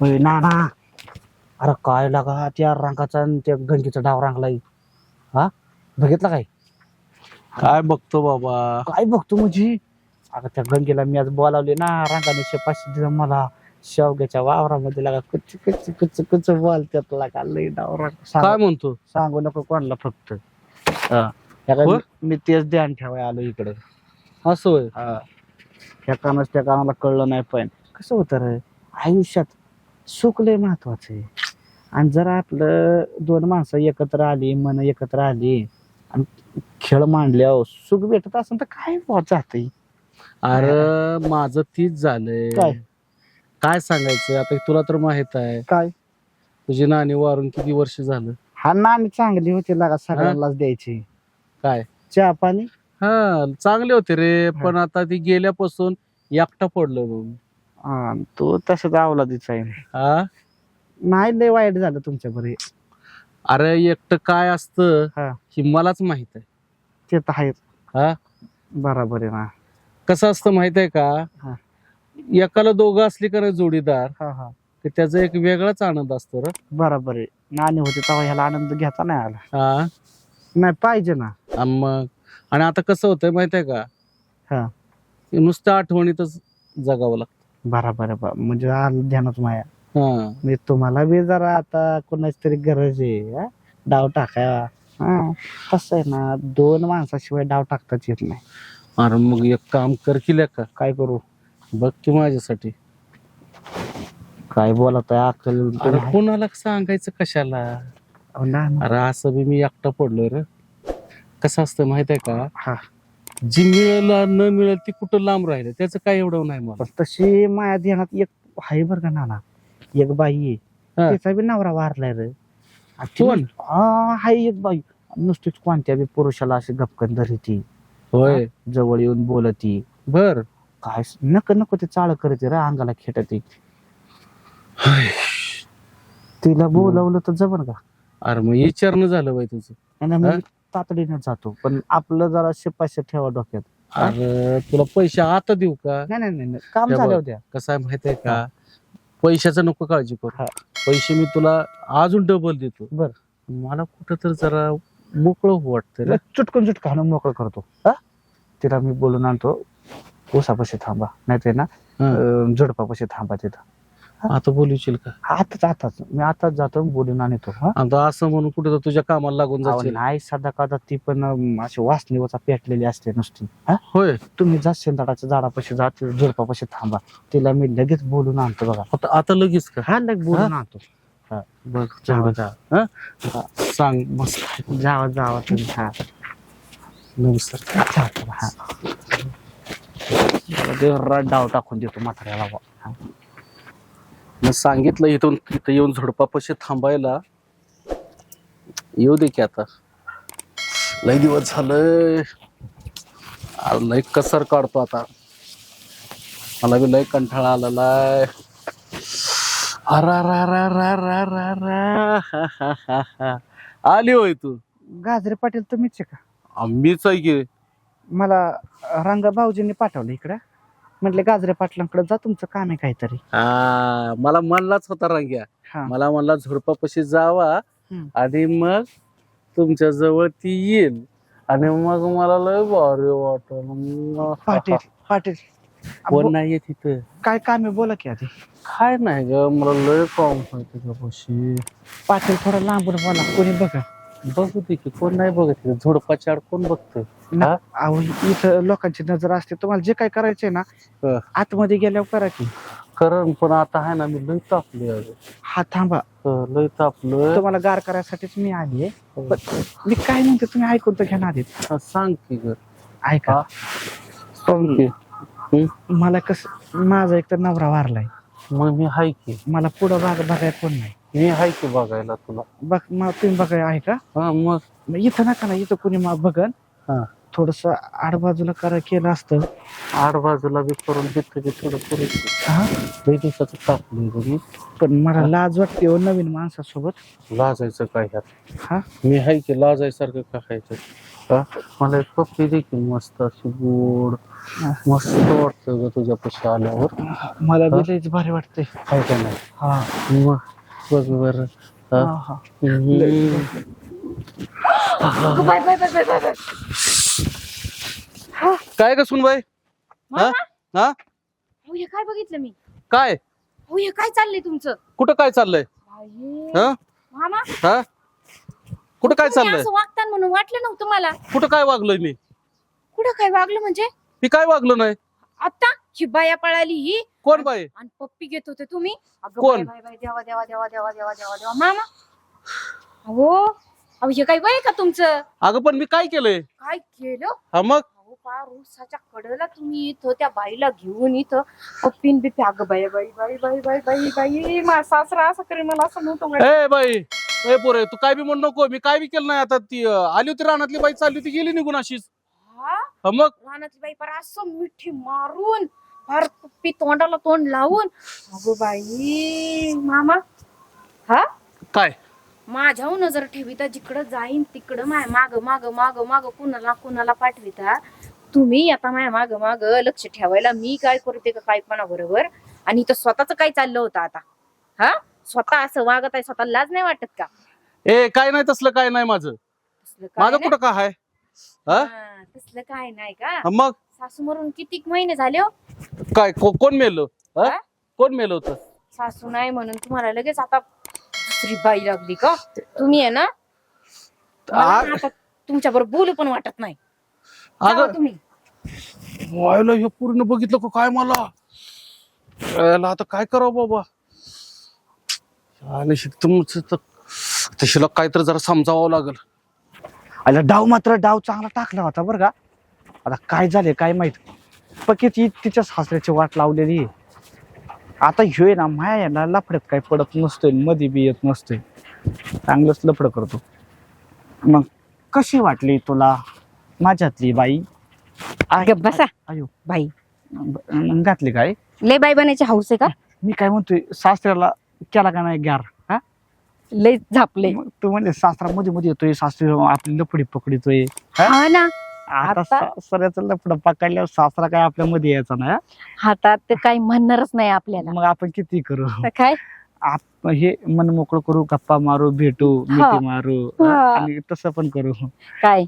होय ना ना अरे काय लागा त्या रंगाचा आणि त्या गंगीचा डाव रंगलाय. हा? बघितला काय? काय बघतो बाबा? काय बघतो म्हणजे? अगं त्या गंगेला मी आज बोलावले ना रंगाने शेपाशी दिला मला. शेवग्याच्या वावरामध्ये लागा कुच कुच कुच कुच बोल त्यात लागा लय डाव रंग. काय सांगू- म्हणतो? सांगू नको कोणाला फक्त. हा. त्या काय होय? मी- मी तेच ध्यान ठेवाय आलो इकडे. असं होय? हा. त्या कानाच त्या कानाला कळलं नाही पण. कसं होतं रे? आयुष्यात सुख लय महत्वाचं आहे. आणि जर आपलं दोन माणसं एकत्र आली मन एकत्र आली आणि खेळ मांडल्यावर सुख भेटत असेल तर काय जात अरे माझं तीच झालंय. काय? काय सांगायचं? आता तुला तर माहीत आहे. काय? तुझी नाणी वारून किती वर्ष झालं? हा नाणी चांगली होती लागा सगळ्यांनाच द्यायची. काय? चहा पाणी? हा चांगले होते रे पण आता ती गेल्यापासून एकटा पडलो बघ. हा, तो तसंच अवलादीच आहे. हा? नाही लय वाईट झालं तुमच्या बरे अरे एकटं काय असतं हा. हे मलाच माहीत आहे. ते तर आहेच हा? बराबर आहे ना. कसं असतं माहीत आहे हा. का एकाला दोघं असली का नाही जोडीदार हा हा. की त्याचा एक वेगळाच आनंद असतो रे. बराबर आहे. नाणी होते तेव्हा ह्याला आनंद घेता नाही आला. हा? नाही पाहिजे ना. आणि मग? आणि आता कसं होतंय माहीत आहे का? हा. की नुसतं आठवणीतच जगावं लागतं. बराबर आहे बा म्हणजे आलं ध्यानात माया. हा. मी तुम्हाला बी जरा आता कोणाची तरी गरज आहे हा? डाव टाकाया हा? कसं आहे ना दोन माणसाशिवाय डाव टाकताच येत नाही. अरे मग एक काम कर की का काय करू? बघ की माझ्यासाठी. काय बोलत आहे अक्कल अरे कोणाला सांगायचं कशाला? अहो, ना ना. अरे असं बी मी एकटा पडलोय रे. कसं असतं माहीत आहे का? हा. जी मिळेल न मिळेल ती कुठं लांब राहिलं? त्याचं काय एवढं नाही मला. पण तशी माया ध्यानात एक आहे बरं का नाना. एक बाई आहे. हा. तिचा बी नवरा वारलाय रे. आणि ती- कोण? हा हाय एक बाई. नुसतीच कोणत्या बी पुरुषाला अशी गपकन धरती. होय. जवळ येऊन बोलती. बर. काय स- नको नको ते चाळ करते रे अंगाला खेटते. तिला बोलवलं तर जमन का? अरे मग विचारणं झालं बाई तुझं. आणि? तातडीने जातो पण आपलं जरा शिपाशे ठेवा डोक्यात? अरे तुला पैसे आता देऊ का नाही नाही नाही नाही. काम झालं. होत्या कसं आहे माहीत आहे का पैशाचं नको काळजी करू हा. पैसे मी तुला अजून डबल देतो बर. मला कुठं तर जरा मोकळं वाटतं रे चुटकून चुटका आणून मोकळं करतो हा? तिला मी बोलून आणतो उसापाशी थांबा नाही ते ना हा. अं, झुडपापाशी थांबा तिथं आता बोलूशील का? आताच आताच. मी आताच जातो बोलून आणतो हा? आता असं म्हणून कुठे तर तुझ्या कामाला लागून जाशील. नाही सदा कदा ती पण अं, अशी वासनीवचा पेटलेली असते नुसती हा? होय. तुम्ही जा शेंदाडाच्या झाडापाशी जा झुडपापाशी थांबा. तिला मी लगेच बोलून आणतो बघा. आता आता लगेच का? हा लग बोलून आणतो. बघ जावा जा हा? सांग मस्त जावा जावा तुम्ही हा. नमस्कार. हा. मला देवरात डाव टाकून देतो म्हाताऱ्याला. बा. मग सांगितलं इथून तिथं येऊन झोडपापाशी थांबायला. येऊ दे की आता. लय दिवस झालंय. आ, लय कसर काढतो आता. मला बी लय कंठाळा आलेला आहे. अरा रा रा रा रा रा रा. हा, हा, हा, हा. आली होय तू. गाजरे पाटील तुम्हीच आहे का? मीच आहे की. मला रंगा भाऊजींनी पाठवलं इकडं. म्हटले गाजरे पाटलांकडे जा तुमचं काम आहे काहीतरी. हा मला म्हणलाच होता रंग्या. हा. मला म्हणला झोडपापाशी जावा हम्म. आणि मग तुमच्या जवळ ती येईल. आणि मग मला लय भारी वाटल पाटील पाटील. कोण नाहीये तिथं? काय काम आहे? बोला की आधी. काय नाही ग मला लय काम तुझ्यापाशी पाटील थोडं लांबून बोला. कोणी बघा. बघू दे की कोण नाही बघत झोडपाच्या आड कोण बघतं अहो इथं लोकांची नजर असते. तुम्हाला जे काय करायचंय ना हा. आतमध्ये गेल्यावर करा की. कारण पण आता आहे ना मी लय तापले अगं. हा थांबा. हं, लय तापलोय. तुम्हाला गार करायसाठीच मी आली आहे पण मी काय म्हणते तुम्ही ऐकून तर घ्या ना आधी. हा, सांग की ग. ऐका. हा. सांग की. मला कस माझा एक तर नवरा वारलाय. मग मी हाय की. मला पुढं भाग बघाय कोण नाही. मी हाय की बघायला तुला. बघ मग तुम्ही बघाय आहे का? हा मग. मग इथं नका ना इथं कोणी मग बघन. हा. थोडस आडबाजूला करा केलं असतं. आड बाजूला बी करून घेतलं की थोडं पुरेसं हा? लई दिवसाचं टाकलं मी. पण मला लाज वाटते हो नवीन माणसासोबत. लाजायचं काय ह्यात? हा? मी हाय की लाजायसारखं का खायचं? हा? मला एक पप्पी देखील मस्त अशी गोड मस्त वाटतं ग तुझ्या पैसे आल्यावर. मला बी लयच भारी वाटते काय काय नाही? हा. मग. बघ बर हा, हा. Bye bye bye bye bye bye. काय ग सुनबाई? हा मामा? हा? हो? हे काय बघितलं मी? काय? हो हे काय चाललंय तुमचं? कुठं काय चाललंय? बाई, हा? मामा? हा? कुठं काय तुम्ही चाललंय? असं वागतान म्हणून वाटलं नव्हतं मला. कुठं काय वागलोय मी? कुठं काय वागलं म्हणजे? मी काय वागलो नाही? आता? ही बाया पळाली ही. कोण बाई? आणि पप्पी घेत होते तुम्ही. अगं कोण? बाय, देवा देवा देवा देवा देवा देवा देवा मामा. अहो अहो हे काय वय का तुमचं? अगं पण मी काय केलंय? काय केलं? हा मग? अहो पा रुसाच्या कडेला तुम्ही इथं त्या बाईला घेऊन इथं. पप्पीन बिप्पी अगं बाई बाई बाई बाई बाई बाई बाई माझा सासरा असं करेल मला असं नव्हतं. ए बाई ए पोरे तू काय बी म्हणू नको. मी काय बी केलं नाही. आता ती अं, आली होती रानातली बाई चालली होती गेली निघून अशीच. हा? हा मग? रानातली बाई पर असं मिठी मारून फार पप्पी तोंडाला तोंड लावून अगो बाई मामा. हा? काय? माझ्यावर नजर ठेविता जिकडं जाईन तिकडं माय माग माग माग माग कुणाला कुणाला पाठविता. तुम्ही आता माया माग माग लक्ष ठेवायला मी काय करते का काय पण बरोबर आणि इथं स्वतःच काय चाललं होतं आता? हा? स्वतः असं वागत आहे स्वतः लाज नाही वाटत का? ए काय नाही तसलं काय नाही माझं. तसलं काय माझं नाही? कुठं काय आहे हा? हा, तसलं काय नाही का? हा मग? सासू मरून किती महिने झाले हो? काय को- कोण मेलं? हा? कोण मेलं होतं? सासू नाही म्हणून तुम्हाला लगेच आता दुसरी बाई लागली का? तुम्ही आहे ना? मला आ- ना आता तुमच्या बरोबर बोलू पण वाटत नाही. जावा अगं तुम्ही. व्हायला हे पूर्ण बघितलं का काय मला? याला आता काय करावं बाबा? आणि शिक- तुमचं तर तशीला काहीतरी जरा समजावं लागल. आला डाव मात्र डाव चांगला टाकला होता बरं का? आता काय झाले काय माहीत? पक्की ती तिच्या सासऱ्याची वाट लावलेली आहे. आता ह्यो आहे ना माया याला लफड्यात काय पडत नसतोयमध्ये बी येत नसतोय. चांगलंच लफड करतो. मग कशी वाटली तुला? माझ्यातली बाई? आ- गप्प बसा. अयो बाई. ब- घातली काय? लय बाई बनायची हौस आहे का? मी काय म्हणतोय सासऱ्याला केला का नाही ग्यार? हा? लय झापले मग तू म्हणजे सासरा मध्ये मध्ये येतोय सासरी आपली लफडी पकडतोय. हा? हा ना. आता सासऱ्याचं लफड पकडल्यावर सासरा काय आपल्या मध्ये यायचा नाही हा? हातात ते काही म्हणणारच नाही आपल्याला मग आपण किती करू तर काय आप हे मन मोकळं करू गप्पा मारू भेटू. मिठी मारू हा? आणि तसं पण करू काय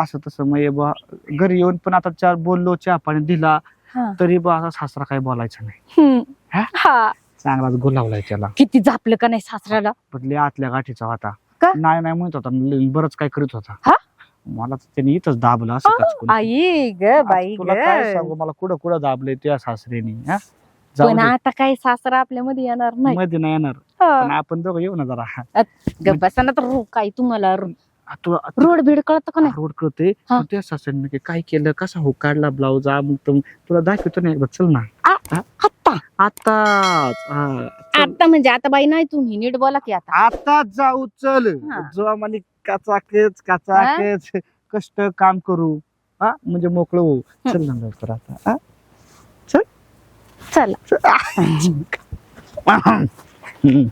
असं तसं मग हे बा घरी येऊन पण आता चार बोललो चहा पाणी दिला हा. तरी बा असा सासरा काय बोलायचा नाही हम्म. हा? हा चांगलाच गुलावलाय त्याला किती झापलं का नाही सासऱ्याला पण लय आतल्या गाठीचा होता का? नाही नाही म्हणत होता लय बरंच काय करीत होता हा? मला तर त्याने इथंच दाबलं असं कचकून. आई ग आता बाई तुला काय ग सांगू मला कुठं कुठं दाबलंय त्या सासऱ्याने हा? जाऊ पण दे. आता काही सासरा आपल्या मध्ये येणार नाही. मध्ये नाही येणार. हा. पण आपण दोघं येऊ ना जरा. गप्प बसा ना तर रो काय तुम्हाला रो- आ, तुला रोड बीड कळत का नाही? रोड करते हा. त्या सासऱ्याने की काय केलं? कसा हो काढला ब्लाऊज? मग तुला दाखवतो ना एकदा. चल ना. आता हा, चल. आता म्हणजे आता बाई नाही तुम्ही नीट बोला की आता. आताच जाऊ चल. हा. जो आम्हाला काचाकेच काचाकेच कष्ट काम करू. हा? म्हणजे मोकळं होऊ. चल ना लवकर आता. हा? चला. हम्म.